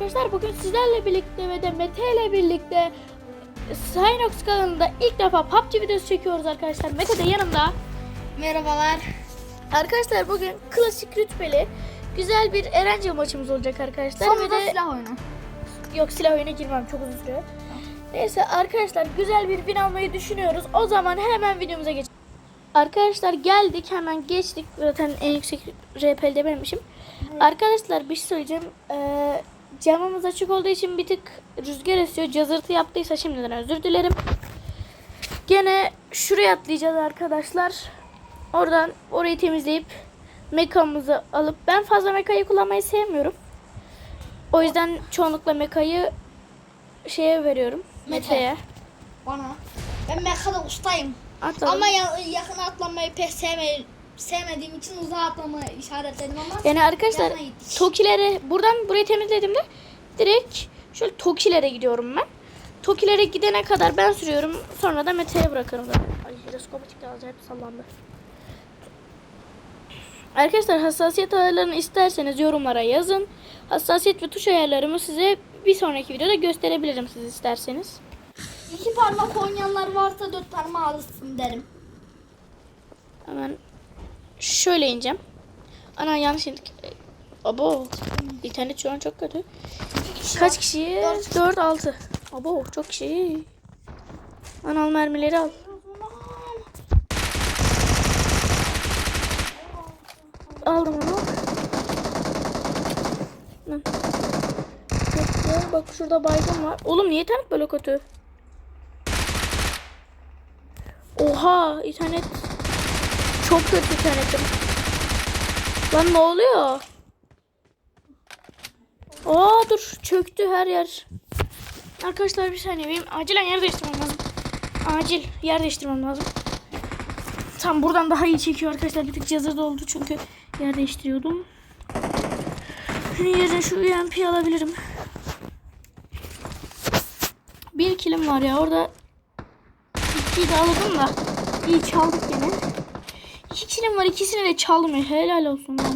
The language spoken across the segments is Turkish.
arkadaşlar. Bugün sizlerle birlikte ve de Mete ile birlikte Synox kanalında ilk defa PUBG videosu çekiyoruz arkadaşlar. Mete de yanımda. Merhabalar. Arkadaşlar bugün klasik rütbeli güzel bir Erence maçımız olacak arkadaşlar. Sonra ve de silah oyunu. yok silah oyuna girmem çok uzun süre. Neyse arkadaşlar güzel bir win almayı düşünüyoruz. O zaman hemen videomuza geçelim. Arkadaşlar geldik hemen geçtik. Zaten en yüksek RP'de benmişim. Arkadaşlar bir şey söyleyeceğim. Ee, camımız açık olduğu için bir tık rüzgar esiyor. Cazırtı yaptıysa şimdiden özür dilerim. Gene şuraya atlayacağız arkadaşlar. Oradan orayı temizleyip mekamızı alıp ben fazla mekayı kullanmayı sevmiyorum. O yüzden çoğunlukla mekayı şeye veriyorum. Mete'ye. Bana. Ben mekada ustayım. Atladım. Ama ya, yakın atlamayı pek sevme, sevmediğim için uzağa atlamayı işaretledim ama. Yani arkadaşlar Yanına gittik. Tokilere buradan burayı temizlediğimde direkt şöyle Tokilere gidiyorum ben. Tokilere gidene kadar ben sürüyorum. Sonra da Mete'ye bırakırım zaten. Ay jiroskopu çıktı acayip sallandı. Arkadaşlar hassasiyet ayarlarını isterseniz yorumlara yazın. Hassasiyet ve tuş ayarlarımı size bir sonraki videoda gösterebilirim siz isterseniz. İki parmak oynayanlar varsa dört parmağı alırsın derim. Hemen şöyle ineceğim. Ana yanlış indik. Abo. İnternet şu an çok kötü. Kaç kişi? Dört. 4 6. Abo çok kişi. Ana al mermileri al. Aldım onu. Bak şurada baygın var. Oğlum niye internet böyle kötü? Oha internet çok kötü internetim. Lan ne oluyor? Aa dur çöktü her yer. Arkadaşlar bir saniye benim acilen yer değiştirmem lazım. Acil yer değiştirmem lazım. Tam buradan daha iyi çekiyor arkadaşlar. Bir tık cihazı doldu çünkü yer değiştiriyordum. Yerine şu UMP alabilirim. Bir kilim var ya orada ikiyi de aldım da iyi çaldık gene. İki kilim var ikisini de çaldım ya helal olsun bana.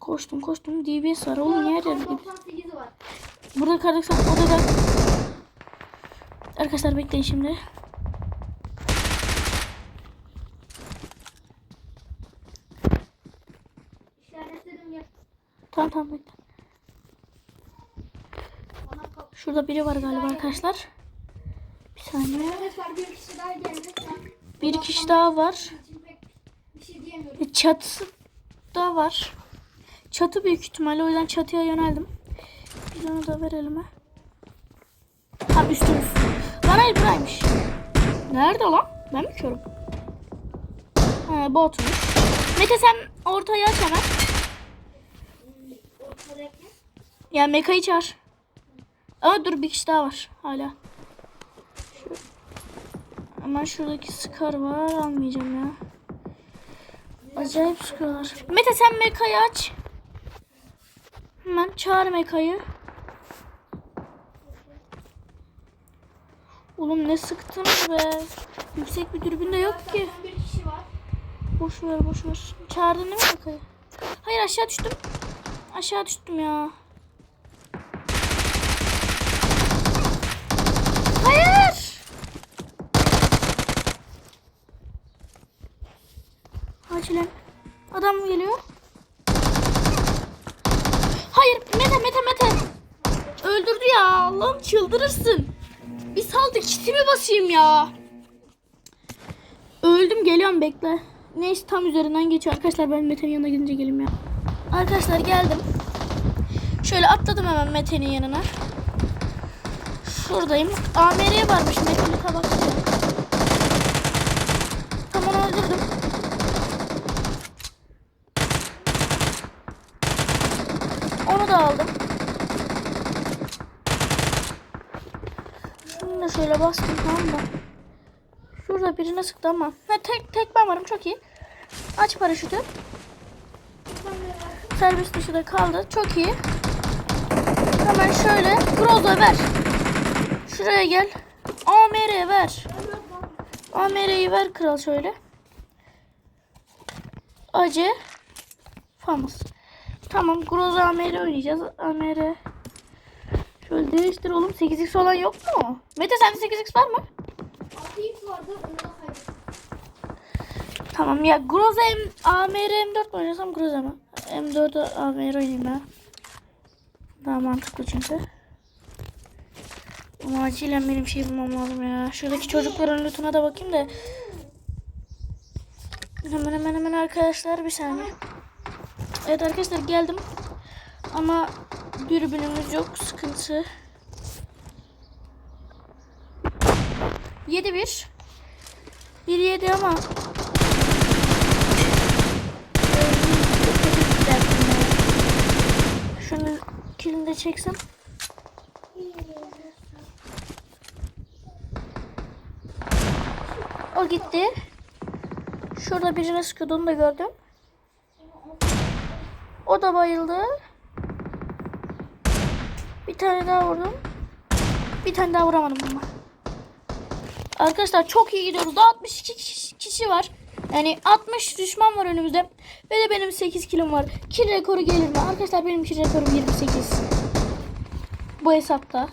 Koştum koştum DBS var oğlum niye her yerde DBS? 98 var. Burada kalırsan odada. Arkadaşlar bekleyin şimdi. Tamam tamam bekle. Şurada biri var galiba arkadaşlar. Arkadaşlar bir kişi daha geldi. Bir kişi daha var. şey. E, Çatısı da var. Çatı büyük ihtimalle o yüzden çatıya yöneldim. Biz onu da verelim ha. Tam üstümüz. Lan hayır buraymış. Nerede lan? Ben mi körüm? Ha botmuş. Mete sen ortaya aç hemen. Ya mekayı çağır. Aa dur bir kişi daha var hala. Ama şuradaki skar var almayacağım ya. Acayip sıkıyorlar. Mete sen mekayı aç. Hemen çağır mekayı. Oğlum ne sıktınız be. Yüksek bir dürbün de yok ki. Bir kişi var. Boş ver boş ver. Çağırdın değil mi mekayı? Hayır aşağı düştüm. Aşağı düştüm ya. Hayır. Acilen. Adam geliyor? Hayır Mete Mete Mete. Öldürdü ya. Allah'ım çıldırırsın. Bir saldı kitimi basayım ya. Öldüm geliyorum bekle. Neyse tam üzerinden geçiyor. Arkadaşlar ben Mete'nin yanına gidince gelim ya. Arkadaşlar geldim. Şöyle atladım hemen Mete'nin yanına. Şuradayım. AMR varmış Mete'nin tabakçı. Tamam öldürdüm. Onu da aldım. Şunu şöyle bastım tamam mı? Şurada birine sıktı ama. Ha, tek, tek ben varım çok iyi. Aç paraşütü. Servis dışı da kaldı. Çok iyi. Hemen şöyle. Groza ver. Şuraya gel. AMR ver. AMR'yi ver kral şöyle. Acı. Famas. Tamam Groza AMR oynayacağız. AMR. Şöyle değiştir oğlum. 8x olan yok mu? Mete sende 8x var mı? 6x vardı. Tamam ya Groza M AMR M4 mi oynasam Groza mı? M4 AMR oynayayım ben. Daha mantıklı çünkü. Ama acilen benim şey bulmam lazım ya. Şuradaki çocukların lootuna da bakayım da. Hemen hemen hemen arkadaşlar bir saniye. Evet arkadaşlar geldim. Ama dürbünümüz yok. Sıkıntı. 7-1. 1-7 ama şunu kilini de çeksem. O gitti. Şurada birine sıkıyordu onu da gördüm. O da bayıldı. Bir tane daha vurdum. Bir tane daha vuramadım ama. Arkadaşlar çok iyi gidiyoruz. Daha 62 kişi- var. Yani 60 düşman var önümüzde. Ve de benim 8 kilom var. Kill rekoru gelir mi? Arkadaşlar benim kill rekorum 28. Bu hesapta.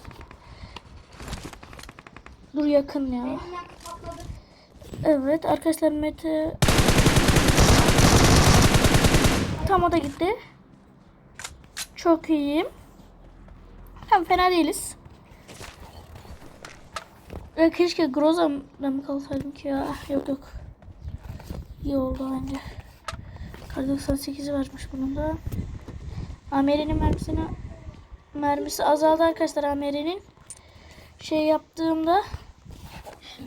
Dur yakın ya. Evet arkadaşlar Mete tam o da gitti. Çok iyiyim. Hem fena değiliz. Ya keşke Groza'da mı kalsaydım ki ya. Yok yok. İyi oldu bence. Kar 98 varmış bunun da. Ameri'nin mermisine mermisi azaldı arkadaşlar Ameri'nin. Şey yaptığımda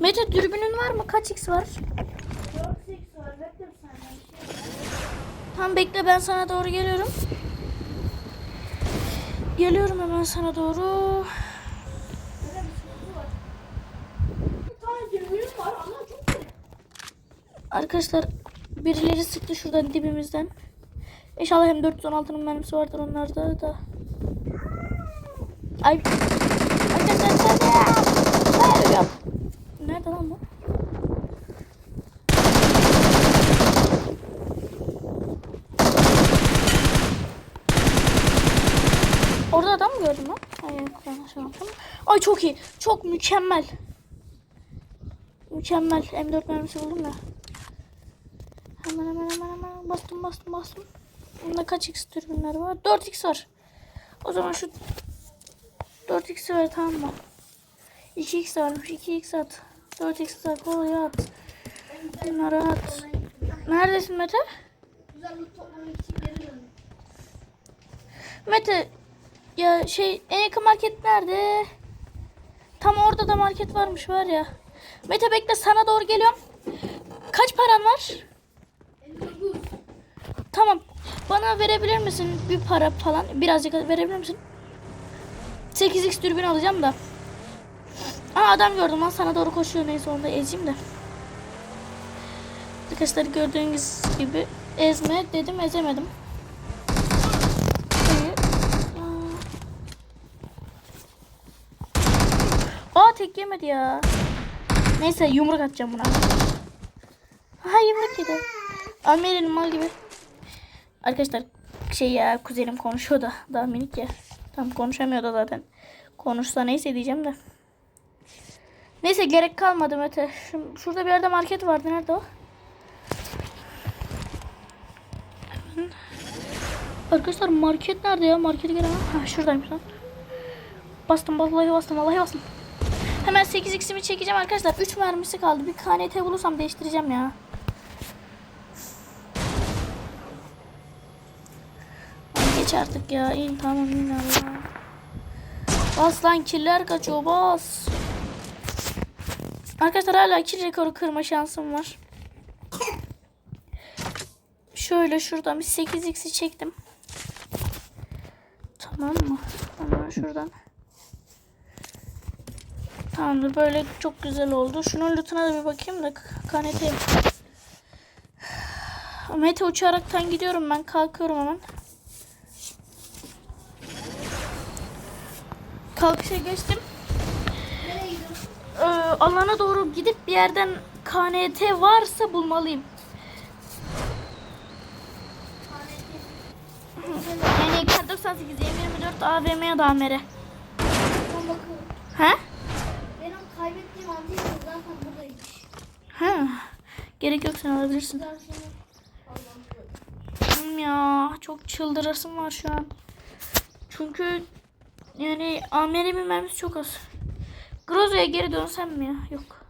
Mete dürbünün var mı? Kaç x var? 4x var. Bekle bir saniye. Bir şey Tam bekle ben sana doğru geliyorum. Geliyorum hemen sana doğru. Arkadaşlar birileri sıktı şuradan dibimizden. İnşallah hem 416'nın mermisi vardır onlarda da. Ay. Arkadaşlar. Nerede lan bu? Orada adam mı gördüm lan? Anlattım. Ay çok iyi. Çok mükemmel. Mükemmel. M4 mermisi buldum da. Hemen hemen hemen hemen bastım bastım bastım. Bunda kaç x türbinler var? 4x var. O zaman şu 4x ver tamam mı? 2x varmış 2x at. 4x at kolay at. Bunları at. Neredesin Mete? Mete ya şey en yakın market nerede? Tam orada da market varmış var ya. Mete bekle sana doğru geliyorum. Kaç paran var? 59. Tamam. Bana verebilir misin bir para falan? Birazcık verebilir misin? 8x dürbün alacağım da. Aa adam gördüm lan sana doğru koşuyor. Neyse onu da ezeyim de. Arkadaşlar gördüğünüz gibi ezme dedim ezemedim. İyi. Aa. Aa tek yemedi ya. Neyse yumruk atacağım buna. Ha yumruk yedi. Amelin mal gibi. Arkadaşlar şey ya kuzenim konuşuyor da daha minik ya. Tam konuşamıyor da zaten. Konuşsa neyse diyeceğim de. Neyse gerek kalmadı Mete. Şu- şurada bir yerde market vardı. Nerede o? Arkadaşlar market nerede ya? Markete gelemem. Ha şuradaymış lan. Bastım vallahi bastım vallahi bastım. Hemen 8x'imi çekeceğim arkadaşlar. 3 mermisi kaldı. Bir KNT bulursam değiştireceğim ya. Geç artık ya. İn tamam in Allah. Bas lan killer kaçıyor bas. Arkadaşlar hala kill rekoru kırma şansım var. Şöyle şuradan bir 8x'i çektim. Tamam mı? Hemen şuradan. Tamamdır böyle çok güzel oldu. Şunun lootuna da bir bakayım da kanete. Mete uçaraktan gidiyorum ben kalkıyorum hemen. Kalkışa geçtim. Ee, alana doğru gidip bir yerden KNT varsa bulmalıyım. Yani kar 98, M24, AVM ya da AMR. He? Benim kaybettiğim antiykası zaten buradaymış. Ha. Gerek yok sen alabilirsin. Hmm ya çok çıldırasım var şu an. Çünkü yani AMR'in mermisi çok az. Grozo'ya geri dönsem mi ya? Yok.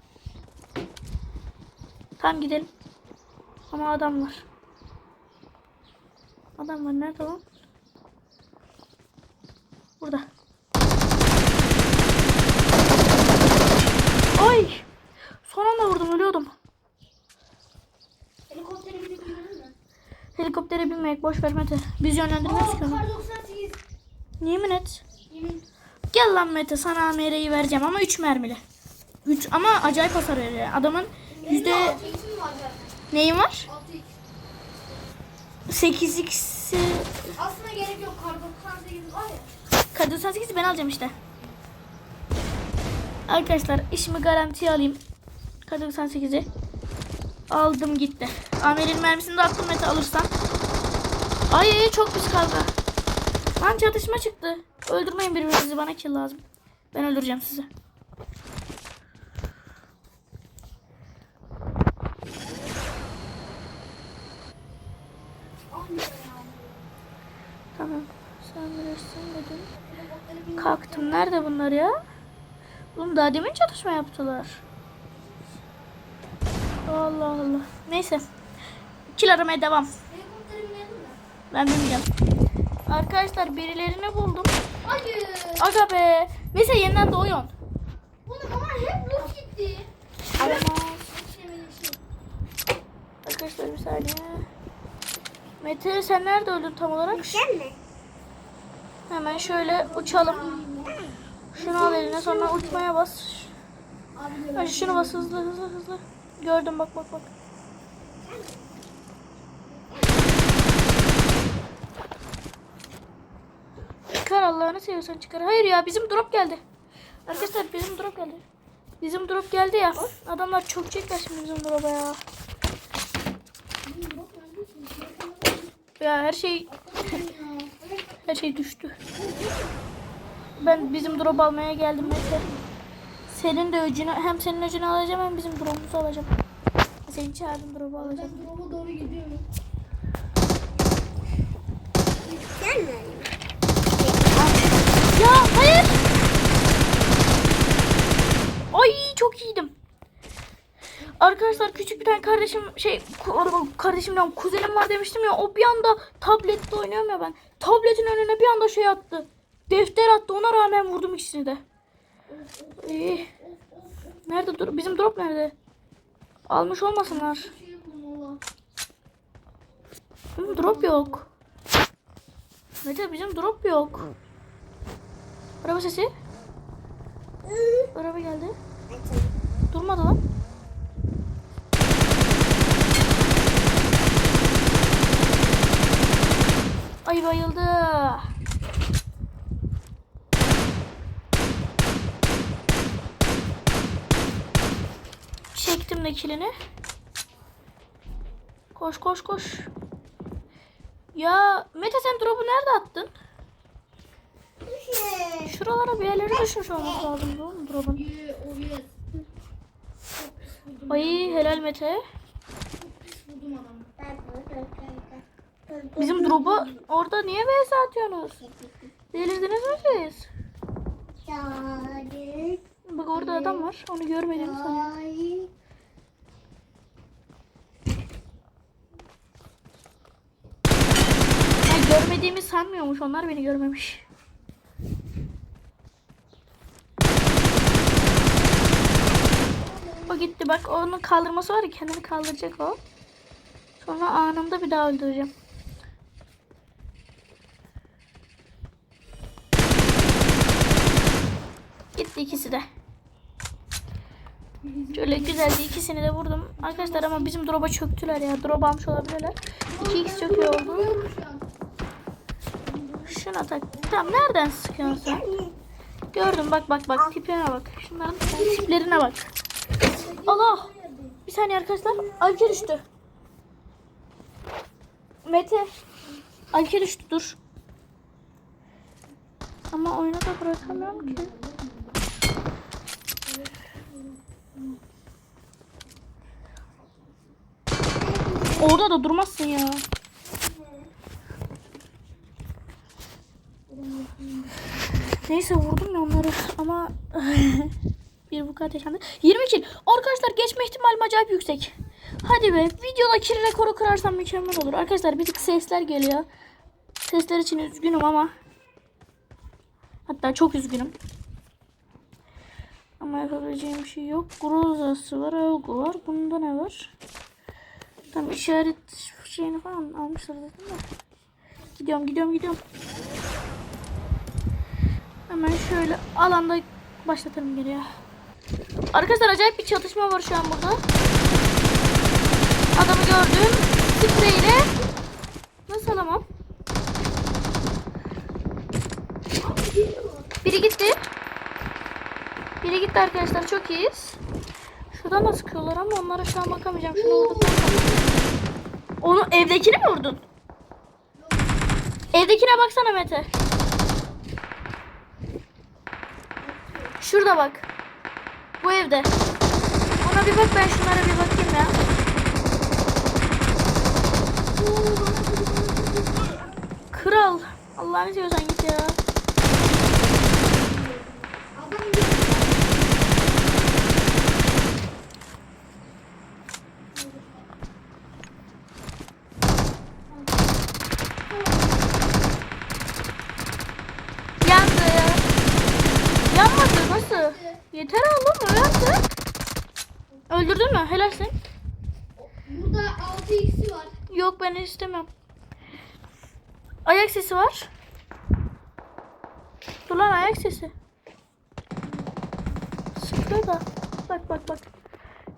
Tamam gidelim. Ama adam var. Adam var nerede o? Burada. Ay! Son anda vurdum ölüyordum. Helikoptere binip gidelim mi? Helikoptere binmeyek boş ver Mete. Biz yönlendirmez ki onu. kar 98. Yemin et. Yemin. Gel lan Mete sana AMR'yi vereceğim ama 3 mermili. 3 ama acayip hasar veriyor. Adamın yüzde 6x'im var zaten. neyin var? 6x. 8x'i Aslında gerek yok. Kar 98 var ya. kadın 8'i ben alacağım işte. Arkadaşlar işimi garantiye alayım. Kadın 98'i aldım gitti. Amir'in mermisini de attım Mete alırsan. Ay çok pis kavga. Lan çatışma çıktı. Öldürmeyin birbirinizi bana kill lazım. Ben öldüreceğim sizi. Tamam. Sen bilirsin dedim. Kalktım. Nerede bunlar ya? Oğlum daha demin çatışma yaptılar. Allah Allah. Neyse. Kill aramaya devam. Ben bilmeyeceğim. Arkadaşlar birilerini buldum. Hayır. Aga be. Neyse yeniden doğuyorsun. Bunu ama hep loot gitti. Şey. Arkadaşlar bir saniye. Mete sen nerede öldün tam olarak? Sen mi? Hemen şöyle uçalım. Şunu al eline sonra uçmaya bas. Abi Hadi şunu bas hızlı hızlı hızlı. Gördüm bak bak bak. Çıkar Allah'ını seviyorsan çıkar. Hayır ya bizim drop geldi. Arkadaşlar bizim drop geldi. Bizim drop geldi ya. Adamlar çok çekler bizim drop'a ya. Ya her şey her şey düştü. Ben bizim drop almaya geldim Mete. Senin de öcünü hem senin öcünü alacağım hem bizim drop'umuzu alacağım. Seni çağırdım drop'u alacağım. Ben drop'a doğru gidiyorum. Ya hayır. Ay çok iyiydim. Arkadaşlar küçük bir tane kardeşim şey kardeşimden kuzenim var demiştim ya o bir anda tablette oynuyorum ya ben. Tabletin önüne bir anda şey attı. Defter attı ona rağmen vurdum ikisini de. İyi. Nerede dur? Bizim drop nerede? Almış olmasınlar. Bizim drop yok. Mete bizim drop yok. Araba sesi. Araba geldi. Durmadı lan. Ay bayıldı. Çektim de kilini. Koş koş koş. Ya Mete sen drop'u nerede attın? Şuralara bir yerlere düşmüş olması lazım bu drop'un. Ay helal Mete. Bizim drop'u orada niye vs atıyorsunuz? Delirdiniz mi siz? Bak orada adam var. Onu görmedim sanıyorum. Ben görmediğimi sanmıyormuş. Onlar beni görmemiş. O gitti bak. Onun kaldırması var ya kendini kaldıracak o. Sonra anında bir daha öldüreceğim. Gitti ikisi de. Şöyle güzeldi ikisini de vurdum. Arkadaşlar ama bizim drop'a çöktüler ya. Drop almış olabilirler. 2x çok iyi oldu. Şuna tak. Tamam nereden sıkıyorsun? Gördüm bak bak bak tipine bak. Şunların tiplerine bak. Allah. Bir saniye arkadaşlar. Alpçe düştü. Mete. Alke düştü dur. Ama oyunu da bırakamıyorum ki. Orada da durmazsın ya. Neyse vurdum ya onları ama bir bu kadar yaşandı. 20 kill. Arkadaşlar geçme ihtimalim acayip yüksek. Hadi be videoda kill rekoru kırarsam mükemmel olur. Arkadaşlar bir tık sesler geliyor. Sesler için üzgünüm ama hatta çok üzgünüm. Ama yapabileceğim bir şey yok. Grozası var, Augu var. Bunda ne var? Tam işaret şeyini falan almışlar zaten de. Gidiyorum, gidiyorum, gidiyorum. Hemen şöyle alanda başlatalım geriye. Arkadaşlar acayip bir çatışma var şu an burada. Adamı gördüm. Spreyle. Nasıl alamam? Biri gitti. Biri gitti arkadaşlar. Çok iyiyiz. Şuradan da sıkıyorlar ama onlara şu an bakamayacağım. Şunu vurduktan. Onu evdekini mi vurdun? Evdekine baksana Mete. Şurada bak. Bu evde. Ona bir bak ben şunlara bir bakayım ya. Kral. Allah'ını seviyorsan git ya. Helalsin. Burada 6x'i var. Yok ben istemem. Ayak sesi var. Dur lan ayak sesi. Sıkıyor da. Bak bak bak.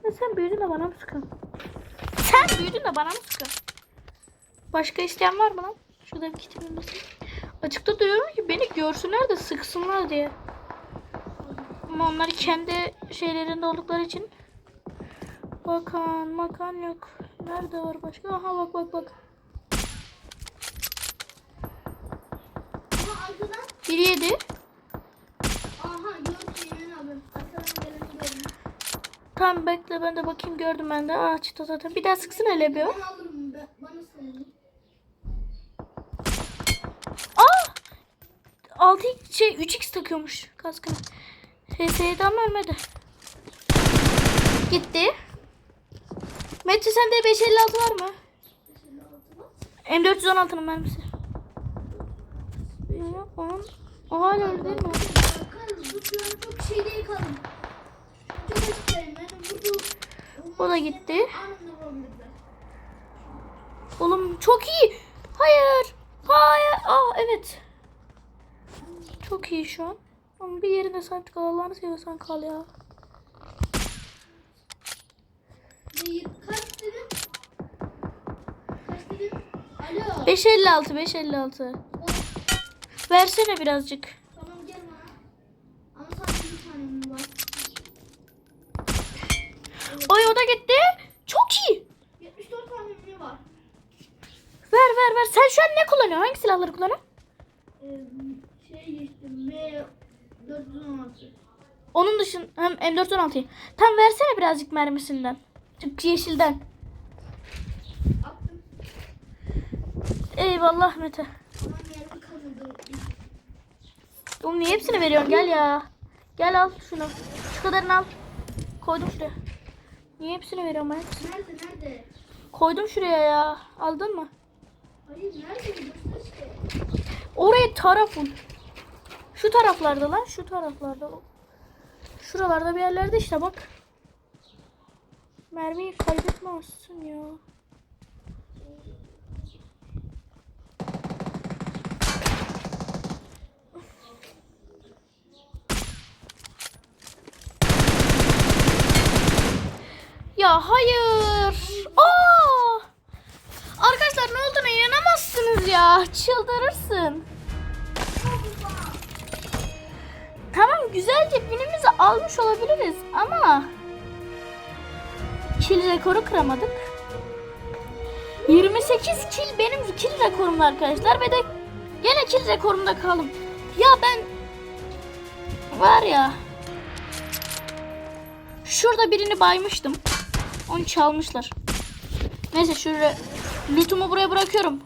Ya sen büyüdün de bana mı sıkıyorsun? Sen büyüdün de bana mı sıkıyorsun? Başka isteyen var mı lan? Şurada bir kitimin basayım. Açıkta duruyorum ki beni görsünler de sıksınlar diye. Ama onlar kendi şeylerinde oldukları için. Bakan makan yok. Nerede var başka? Aha bak bak bak. Biri yedi. aha gördüm. Tamam bekle ben de bakayım gördüm ben de. Aa çıktı zaten. Bir daha sıksın hele bir o. Aa! 6 şey 3x takıyormuş kaskına. HS'ye ölmedi. Gitti. Mete sende 556 var mı? M416'nın mermisi. Yok onun. O hala öyle değil mi? Çok şey. Ben burada O da gitti. Oğlum çok iyi. Hayır. Hayır. Ah evet. Çok iyi şu an. Ama bir yerinde sahip kal. Allah'ını seviyorsan kal ya. Değil. Kaç dedin? Kaç dedin? Alo. 556 556. O, Versene birazcık. tamam gel? Oy o da gitti. Çok iyi. 74 tane var? Ver ver ver. Sen şu an ne kullanıyorsun? Hangi silahları kullanıyorsun? Şey geçtim. V 416. Onun dışında hem M416'yı. Tam versene birazcık mermisinden. Şu Yeşilden. Attım. Eyvallah Mete. Oğlum niye hepsini veriyorsun? Gel ya. Gel al şunu. Şu kadarını al. Koydum şuraya. Niye hepsini veriyorum ben? Hepsini. Nerede nerede? Koydum şuraya ya. Aldın mı? Hayır nerede? İşte. Oraya tarafın. Şu taraflarda lan. Şu taraflarda. Şuralarda bir yerlerde işte bak. Mermiyi kaybetmezsin ya. Ya hayır. Aa! Arkadaşlar ne olduğuna inanamazsınız ya. Çıldırırsın. Tamam güzelce binimizi almış olabiliriz ama kill rekoru kıramadık. 28 kill benim kill rekorumda arkadaşlar ve de gene kill rekorumda kaldım. Ya ben var ya şurada birini baymıştım. Onu çalmışlar. Neyse şuraya lootumu buraya bırakıyorum.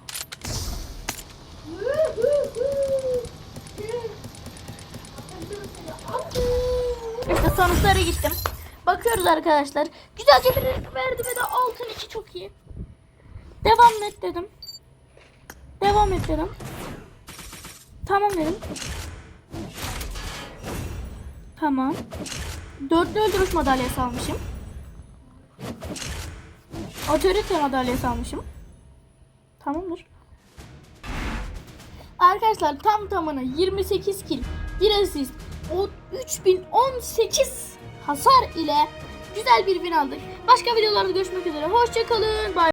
İşte sonuçlara gittim. Bakıyoruz arkadaşlar. Güzelce bir verdi ve de altın iki çok iyi. Devam et dedim. Devam et dedim. Tamam dedim. Tamam. Dörtlü öldürüş madalyası almışım. Otorite madalyası almışım. Tamamdır. Arkadaşlar tam tamına 28 kill, 1 asist, o 3018 hasar ile güzel bir win aldık. Başka videolarda görüşmek üzere. Hoşçakalın. Bye.